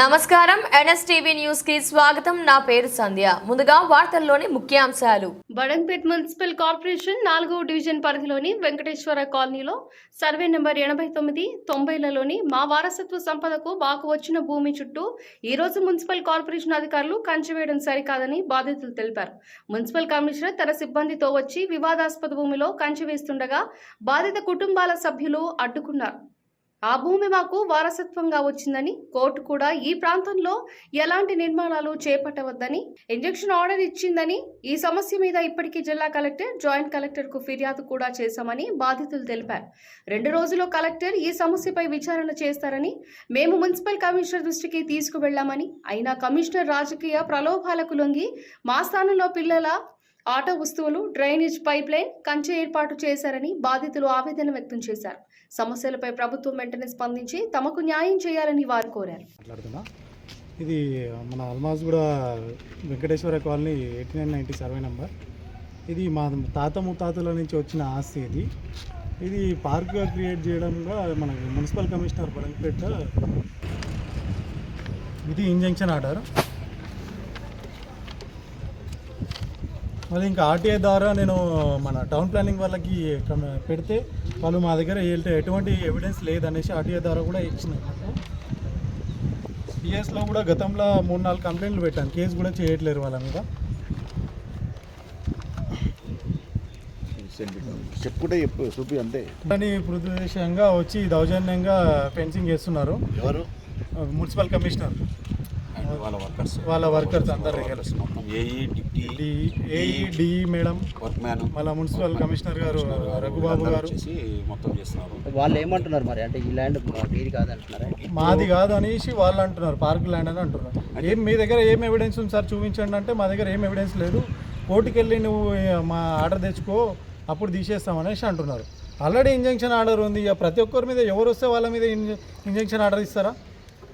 నమస్కారం. ఎన్ఎస్టీవీ న్యూస్కి స్వాగతం. నా పేరు సంధ్య. ముందుగా వార్తల్లోని ముఖ్యాంశాలు. బడంపేట్ మున్సిపల్ కార్పొరేషన్ నాలుగో డివిజన్ పరిధిలోని వెంకటేశ్వర కాలనీలో సర్వే నెంబర్ ఎనభై తొమ్మిది తొంభైలలోని మా వారసత్వ సంపదకు బాకు వచ్చిన భూమి చుట్టూ ఈ రోజు మున్సిపల్ కార్పొరేషన్ అధికారులు కంచవేయడం సరికాదని బాధితులు తెలిపారు. మున్సిపల్ కమిషనర్ తన సిబ్బందితో వచ్చి వివాదాస్పద భూమిలో కంచె వేస్తుండగా బాధిత కుటుంబాల సభ్యులు అడ్డుకున్నారు. ఆ భూమి మాకు వారసత్వంగా వచ్చిందని కోర్టు కూడా ఈ ప్రాంతంలో ఎలాంటి నిర్మాణాలు చేపట్టవద్దని ఇంజెక్షన్ ఆర్డర్ ఇచ్చిందని ఈ సమస్య మీద ఇప్పటికీ జిల్లా కలెక్టర్ జాయింట్ కలెక్టర్కు ఫిర్యాదు కూడా చేశామని బాధితులు తెలిపారు. రెండు రోజుల్లో కలెక్టర్ ఈ సమస్యపై విచారణ చేస్తారని మేము మున్సిపల్ కమిషనర్ దృష్టికి తీసుకువెళ్ళామని అయినా కమిషనర్ రాజకీయ ప్రలోభాలకు లొంగి మా స్థానంలో పిల్లల ఆటో వస్తువులు డ్రైనేజ్ పైప్ లైన్ కంచె ఏర్పాటు చేశారని బాధితులు ఆవేదన వ్యక్తం చేశారు. సమస్యలపై ప్రభుత్వం వెంటనే స్పందించి తమకు న్యాయం చేయాలని వారు కోరారు. ఇది మన అల్మాజ్ కూడా Venkateswara colony eighty nine ninety survey number. ఇది మా తాత ముత్తాతల నుంచి వచ్చిన ఆస్తి ఇది. ఇది పార్క్గా క్రియేట్ చేయడంగా మన మున్సిపల్ కమిషనర్ బడంపేట ఇది ఇంజంక్షన్ ఆర్డర్. మళ్ళీ ఇంకా ఆర్టీఐ ద్వారా నేను మన టౌన్ ప్లానింగ్ వాళ్ళకి పెడితే వాళ్ళు మా దగ్గర ఎటువంటి ఎవిడెన్స్ లేదనేసి ఆర్టీఐ ద్వారా కూడా ఇచ్చినారు పిఎస్లో కూడా గతంలో మూడు నాలుగు కంప్లైంట్లు పెట్టాను. కేసు కూడా చేయట్లేరు వాళ్ళ మీద. చెప్పుకుంటే చెప్పు చూపి అంతే. ప్రదేశంగా వచ్చి దౌర్జన్యంగా ఫెన్సింగ్ చేస్తున్నారు. ఎవరు? Municipal commissioner. వాళ్ళ వర్కర్స్. వాళ్ళ వర్కర్స్ అందరు దగ్గర మొత్తం AE deputy AE DE madam work man మళ్ళీ మున్సిపల్ కమిషనర్ గారు రఘుబాబు గారు. మొత్తం చేస్తున్నారు. వాళ్ళు ఏమంటున్నారు మరి? అంటే ఈ ల్యాండ్ మీది కాదంటున్నారా? మాది కాదు అనేసి వాళ్ళు అంటున్నారు పార్క్ ల్యాండ్ అని అంటున్నారు. ఏం మీ దగ్గర ఏం ఎవిడెన్స్ ఉంది సార్? చూపించండి అంటే మా దగ్గర ఏం ఎవిడెన్స్ లేదు. కోర్టుకి వెళ్ళి నువ్వు మా ఆర్డర్ తెచ్చుకో అప్పుడు తీసేస్తాం అనేసి అంటున్నారు. ఆల్రెడీ ఇంజంక్షన్ ఆర్డర్ ఉంది. ఇక ప్రతి ఒక్కరి మీద ఎవరు వస్తే వాళ్ళ మీద ఇంజంక్షన్ ఆర్డర్ ఇస్తారా?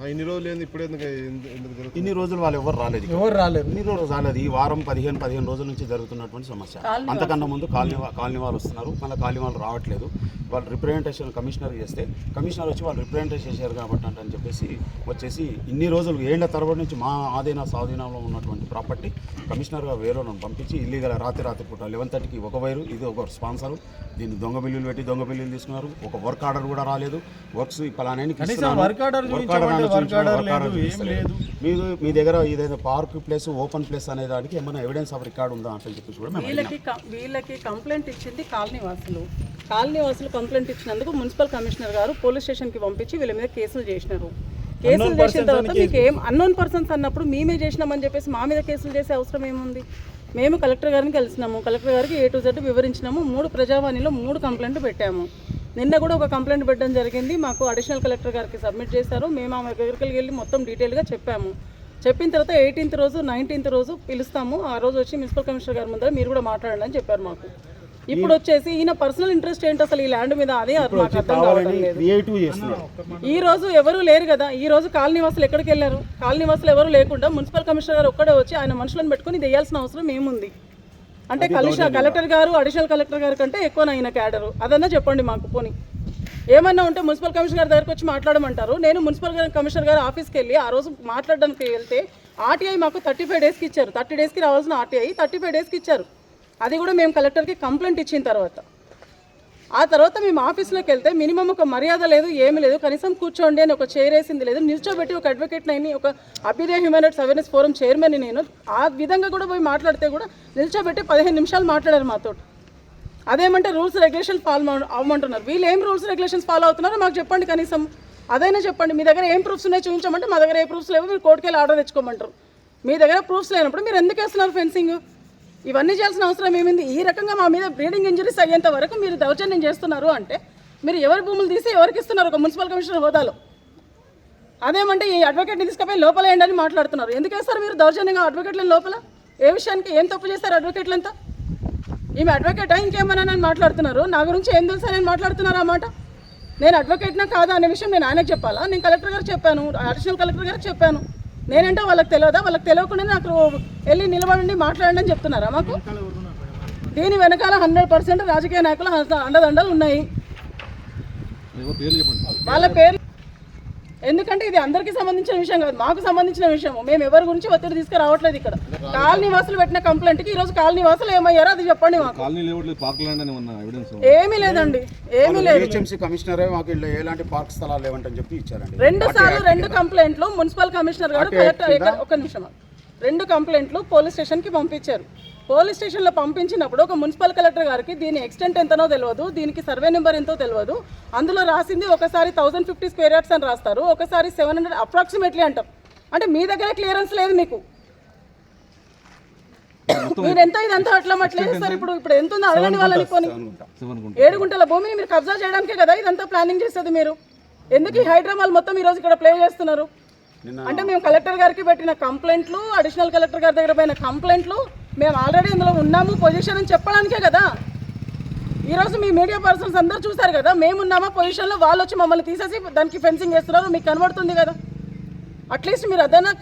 ఇన్ని రోజులు ఏంది? ఇప్పుడు ఎందుకు ఇన్ని రోజులు వాళ్ళు ఎవరు రాలేదు. ఎవరు రాలేదు. ఇన్ని రోజులు రాలేదు. ఈ వారం పదిహేను పదిహేను రోజుల నుంచి జరుగుతున్నటువంటి సమస్య. అంతకన్నా ముందు కాలనీ వా- కాలనీ వాళ్ళు వస్తున్నారు. మళ్ళీ కాలనీ వాళ్ళు రావట్లేదు. వాళ్ళు రిప్రజెంటేషన్ కమిషనర్ చేస్తే కమిషనర్ వచ్చి వాళ్ళు రిప్రజెంటేషన్ చేశారు కాబట్టి అంట అని చెప్పేసి వచ్చేసి ఇన్ని రోజులు ఏళ్ళ తరబడి నుంచి మా ఆధీన స్వాధీనంలో ఉన్నటువంటి ప్రాపర్టీ కమిషనర్గా వేరే వాళ్ళని పంపించి ఇల్లీగల్ రాత్రి రాత్రి పూట లెవెన్ థర్టీకి ఒక వైరు ఇది ఒక స్పాన్సర్ దీన్ని దొంగ బిల్లులు పెట్టి దొంగ బిల్లులు తీసుకున్నారు. ఒక వర్క్ ఆర్డర్ కూడా రాలేదు. వర్క్స్ పలానానికి. మీరు మీ దగ్గర ఏదైనా పార్క్ ప్లేస్ ఓపెన్ ప్లేస్ అనే దానికి ఏమైనా ఎవిడెన్స్ ఆఫ్ రికార్డ్ ఉందా అని చెప్పేసి కూడా. వీళ్ళకి వీళ్ళకి కంప్లైంట్ ఇచ్చింది కాలనీ వాసులు. కాలనీ వాసులు కంప్లైంట్ ఇచ్చినందుకు మున్సిపల్ కమిషనర్ గారు పోలీస్ స్టేషన్కి పంపించి వీళ్ళ మీద కేసులు చేసినారు. కేసులు చేసిన తర్వాత మీకు ఏం అన్నోన్ పర్సన్స్ అన్నప్పుడు మేమే చేసినామని చెప్పేసి మా మీద కేసులు చేసే అవసరం ఏముంది? మేము కలెక్టర్ గారిని కలిసినాము. కలెక్టర్ గారికి ఏ టు జెడ్ వివరించినాము. మూడు ప్రజావాణిలో మూడు కంప్లైంట్లు పెట్టాము. నిన్న కూడా ఒక కంప్లైంట్ పెట్టడం జరిగింది. మాకు అడిషనల్ కలెక్టర్ గారికి సబ్మిట్ చేశారు. మేము ఆమె దగ్గరికి వెళ్ళి మొత్తం డీటెయిల్గా చెప్పాము. చెప్పిన తర్వాత ఎయిటీన్త్ రోజు నైన్టీన్త్ రోజు పిలుస్తాము. ఆ రోజు వచ్చి మున్సిపల్ కమిషనర్ గారి ముందర మీరు కూడా మాట్లాడండి అని చెప్పారు మాకు. ఇప్పుడు వచ్చేసి ఈయన పర్సనల్ ఇంట్రెస్ట్ ఏంటి అసలు ఈ ల్యాండ్ మీద? అదే మాకు అర్థం కావడం కావాలని లేదు. క్రియేటివ్ చేస్తున్నారు. ఈ రోజు ఎవరు లేరు కదా ఈ రోజు కాలనీ వాసులు ఎక్కడికి వెళ్ళారు? కాలనీ వాసులు ఎవరు లేకుండా మున్సిపల్ కమిషనర్ గారు ఒక్కడే వచ్చి ఆయన మనుషులను పెట్టుకుని ఇది వేయాల్సిన అవసరం ఏముంది? అంటే కమిషనర్ కలెక్టర్ గారు అడిషనల్ కలెక్టర్ గారి కంటే ఎక్కువ ఆయన క్యాడరు అదన్నా చెప్పండి మాకు పోనీ. ఏమన్నా ఉంటే మున్సిపల్ కమిషనర్ గారి దగ్గరికి వచ్చి మాట్లాడమంటారు. నేను మున్సిపల్ కమిషనర్ గారి ఆఫీస్కి వెళ్ళి ఆ రోజు మాట్లాడడానికి వెళ్తే ఆర్టీఐ మాకు థర్టీ ఫైవ్ డేస్కి ఇచ్చారు. థర్టీ డేస్కి రావాల్సిన ఆర్టీఐ థర్టీ ఫైవ్ డేస్కి ఇచ్చారు. అది కూడా మేము కలెక్టర్కి కంప్లైంట్ ఇచ్చిన తర్వాత. ఆ తర్వాత మేము ఆఫీస్లోకి వెళ్తే మినిమం ఒక మర్యాద లేదు ఏమీ లేదు. కనీసం కూర్చోండి అని ఒక చైర్ వేసింది లేదు. నిల్చోబెట్టి ఒక అడ్వకేట్ నైని ఒక Abhyudaya human rights awareness forum chairman నేను ఆ విధంగా కూడా పోయి మాట్లాడితే కూడా నిల్చోబెట్టి పదిహేను నిమిషాలు మాట్లాడారు మాతో అదేమంటే రూల్స్ రెగ్యులేషన్ ఫాలో అవ్వమంటున్నారు. వీళ్ళు ఏం రూల్స్ రెగ్యులేషన్స్ ఫాలో అవుతున్నారో మాకు చెప్పండి కనీసం. అదైనా చెప్పండి. మీ దగ్గర ఏం ప్రూఫ్స్ ఉన్నాయో చూపించమంటే మా దగ్గర ఏ ప్రూఫ్స్ లేవు మీరు కోర్టుకెళ్ళి ఆర్డర్ తెచ్చుకోమంటారు. మీ దగ్గర ప్రూఫ్స్ లేనప్పుడు మీరు ఎందుకు వేస్తున్నారు ఫెన్సింగ్ ఇవన్నీ చేయాల్సిన అవసరం ఏమింది? ఈ రకంగా మా మీద బ్రీడింగ్ ఇంజరీస్ అయ్యేంత వరకు మీరు దౌర్జన్యం చేస్తున్నారు అంటే మీరు ఎవరి భూములు తీసి ఎవరికి ఇస్తున్నారు? ఒక మున్సిపల్ కమిషనర్ హోదాలో. అదేమంటే ఈ అడ్వకేట్ని తీసుకుపోయి లోపల వేయండి అని మాట్లాడుతున్నారు. ఎందుకు వేస్తారు మీరు దౌర్జన్యంగా అడ్వకేట్లను లోపల? ఏ విషయానికి? ఏం తప్పు చేస్తారు అడ్వకేట్లంతా ఈమె అడ్వకేటా ఇంకేమన్నా అని మాట్లాడుతున్నారు? నా గురించి ఏం తెలుసా? నేను మాట్లాడుతున్నారు అన్నమాట నేను అడ్వకేట్నా కాదా అనే విషయం నేను ఆయనకు చెప్పాలా? నేను కలెక్టర్ గారు చెప్పాను. అడిషనల్ కలెక్టర్ గారికి చెప్పాను. నేనంటే వాళ్ళకి తెలియదా? వాళ్ళకి తెలియకుండా నాకు వెళ్ళి నిలబడండి మాట్లాడండి అని చెప్తున్నారా మాకు? దీని వెనకాల హండ్రెడ్ పర్సెంట్ రాజకీయ నాయకులు అండదండలు ఉన్నాయి. వాళ్ళ పేర్లు ఎందుకంటే ఇది అందరికీ సంబంధించిన విషయం కాదు మాకు సంబంధించిన విషయం మేము ఎవరి గురించి ఒత్తిడి తీసుకురావట్లేదు ఇక్కడ. కాలనీ వాసులు పెట్టిన కంప్లైంట్కి ఈరోజు కాలనీ వాసులు ఏమయ్యారో అది చెప్పండి మాకు. కాలనీ లేవట్లేదు పార్క్ ల్యాండ్ అని ఉన్న ఎవిడెన్స్ ఏమీ లేదండి ఏమీ లేదు. జిహెచ్ఎంసీ కమిషనరే మాకు ఎలాంటి పార్క్ స్థలాలు లేవంటని చెప్పి ఇచ్చారండి. రెండు సార్లు రెండు కంప్లైంట్లు మున్సిపల్ కమిషనర్ గారు ఒక్క నిమిషం. రెండు కంప్లైంట్లు పోలీస్ స్టేషన్కి పంపించారు. పోలీస్ స్టేషన్లో పంపించినప్పుడు ఒక మున్సిపల్ కలెక్టర్ గారికి దీని ఎక్స్టెంట్ ఎంతనో తెలియదు దీనికి సర్వే నెంబర్ ఎంతో తెలియదు అందులో రాసింది ఒకసారి థౌసండ్ ఫిఫ్టీ స్క్వేర్ యార్డ్స్ అని రాస్తారు ఒకసారి సెవెన్ హండ్రెడ్ అప్రాక్సిమేట్లీ అంటారు అంటే మీ దగ్గర క్లియరెన్స్ లేదు మీకు. మీరు ఎంత ఇదంతా అట్లా అట్లా సార్ ఇప్పుడు ఇప్పుడు ఎంత ఉందో అడగండి వాళ్ళని కొని ఏడు గుంటల భూమిని మీరు కబ్జా చేయడానికే కదా ఇదంతా ప్లానింగ్ చేసేది మీరు. ఎందుకు ఈ హైదరాబాద్ మొత్తం ఈ రోజు ఇక్కడ ప్లే చేస్తున్నారు? అంటే మేము కలెక్టర్ గారికి పెట్టిన కంప్లైంట్లు అడిషనల్ కలెక్టర్ గారి దగ్గర పోయిన కంప్లైంట్లు మేము ఆల్రెడీ ఇందులో ఉన్నాము పొజిషన్ అని చెప్పడానికే కదా. ఈరోజు మీ మీడియా పర్సన్స్ అందరూ చూసారు కదా మేమున్నామా పొజిషన్లో వాళ్ళు వచ్చి మమ్మల్ని తీసేసి దానికి ఫెన్సింగ్ చేస్తున్నారు మీకు కనబడుతుంది కదా. అట్లీస్ట్ మీరు అదైనా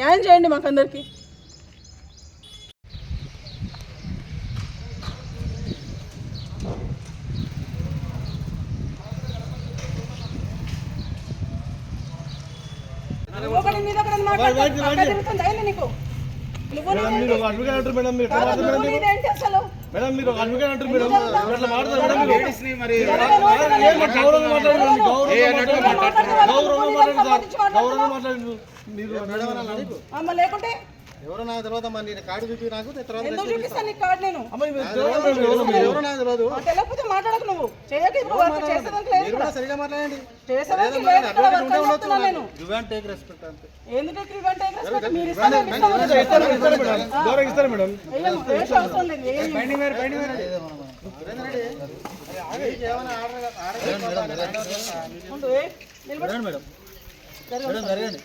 న్యాయం చేయండి మాకు అందరికీ ఒకటి మీద ఒకటి మాట్లాడతారు. పక్క తిరుగుతుందా ఏంది నీకు? నువ్వు నీదేంటి? అడ్వకేట్ అంటారు మేడం మీరు అడ్వకేట్ అంటారు మేడం అట్లా మాట్లాడతారు మేడం గౌరవం మాట్లాడండి గౌరవం గౌరవం గౌరవం మాట్లాడండి మీరు లేకుంటే ఎవరో నాకు తర్వాత మరి నేను కార్డు చూపి నాకు తర్వాత ఎందుకు చూపిస్తాను నీకు కార్డు నేను? అమ్మ మీరు ఎవరో- ఎవరో నాకు తెలియదు. ఆ తెలియకపోతే మాట్లాడకు నువ్వు. చేయక ఇప్పుడు వర్క్ చేసేదానికి లేదు మీరు కూడా సరిగా మాట్లాడండి. చేసేదానికి లేదు ఇక్కడ వర్క్ అని చెప్తున్నా నేను. యు వాంట్ టేక్ రెస్పెక్ట్ అంతే. ఎందుకు ఇవ్వండి take respect? మీరు ఇస్తారా? మీరు ఇస్తారా? ఇస్తారు ఇస్తారు? మేడం గౌరవం ఇస్తారు. మేడం ఏం వేషం అవసరం లేదు ఏం ఉండు, ఏ? నిలబడు. మేడం. మేడం జరగండి.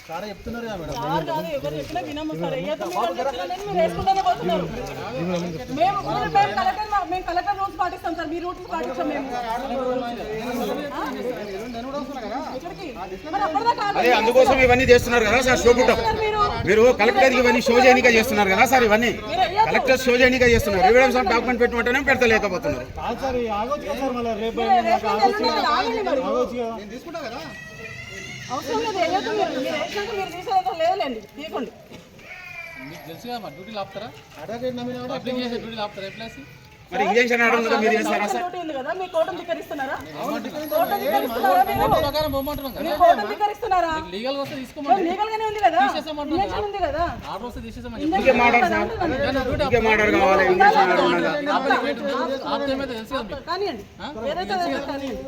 సారా చెప్తున్నారు కదా మేడం. సార్ కాదు, ఎవరు చెప్పినా వినము సార్. ఏదో మీరు వాళ్ళు చెప్తున్నా నేను మీరు వేసుకుంటూనే పోతున్నారు. మేము ఊరు మేము కలెక్టర్ మా- మేము కలెక్టర్ రూల్స్ పాటిస్తాం సార్. మీ రూల్స్ పాటిస్తాం మేము. ఎక్కడికి? మరి అప్పటిదాకా ఆగండి. అదే అందుకోసం ఇవన్నీ చేస్తున్నారు కదా సార్ షో పుట్టం మీరు? మీరు కలెక్టర్ ఇవన్నీ షో చేయనిగా చేస్తున్నారు కదా సార్ ఇవన్నీ. కలెక్టర్ షో చేయనిగా చేస్తున్నారు. ఎవిడెన్స్ ఆఫ్ డాక్యుమెంట్ పెట్టమంటేనే పెడతలేకపోతున్నారు. సార్ ఆగొచ్చు కదా. సార్ మళ్ళీ రేపు మీరు కదా, ఆగండి మరి. ఆగొచ్చు కదా అవసరం లేదు వేయొద్దు మీరు మీరు వేసినాక మీరు తీసేదంతా లేదులేండి తీయకండి అడ్వకేట్ నమ్మిన మరి ఇంజక్షన్ ఆడడం కదా మీరు చేస్తారా సార్ డ్యూటీ ఉంది కదా మీ కోటం ధిక్కరిస్తున్నారా? కోటం ధిక్కరిస్తున్నారా మీరు? మీ కోటం ధిక్కరిస్తున్నారా? లీగల్ వస్తే తీసుకోమని మరి లీగల్ గానే ఉంది కదా ఇంజక్షన్ ఉంది కదా. ఆర్డర్ వస్తే తీసేసామని ఇంకేం ఆర్డర్ సార్ ఇంకేం ఆర్డర్ కావాలి ఇంజక్షన్ ఆర్డర్ ఉన్నదా ఆప్తేమైతే తెలుసు కదా మీకు. కానివ్వండి. ఏదైతే అదే కానివ్వండి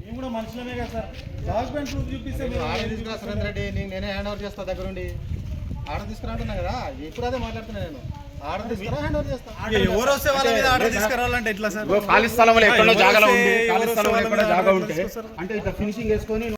మేము కూడా మనుషులమే కదా సార్ డాక్యుమెంట్ ప్రూఫ్ చూపిస్తే మీరు ఆర్డర్ తీసుకురా సురేంద్ర రెడ్డి నీకు నేనే హ్యాండ్ ఓవర్ చేస్తా దగ్గరుండి. ఆర్డర్ తీసుకురా అంటున్నా కదా ఇప్పుడు అదే మాట్లాడుతున్నా నేను. ఆర్డర్ తీసుకురా హ్యాండ్ ఓవర్ చేస్తా. ఎవరు వస్తే వాళ్ళ మీద ఆర్డర్ తీసుకురావాలంటే ఎట్లా సార్? ఖాళీ స్థలంలో ఎక్కడో జాగాలో ఉంది ఖాళీ స్థలంలో ఎక్కడో జాగా ఉంటే. అంటే ఇట్లా ఫినిషింగ్ వేసుకొని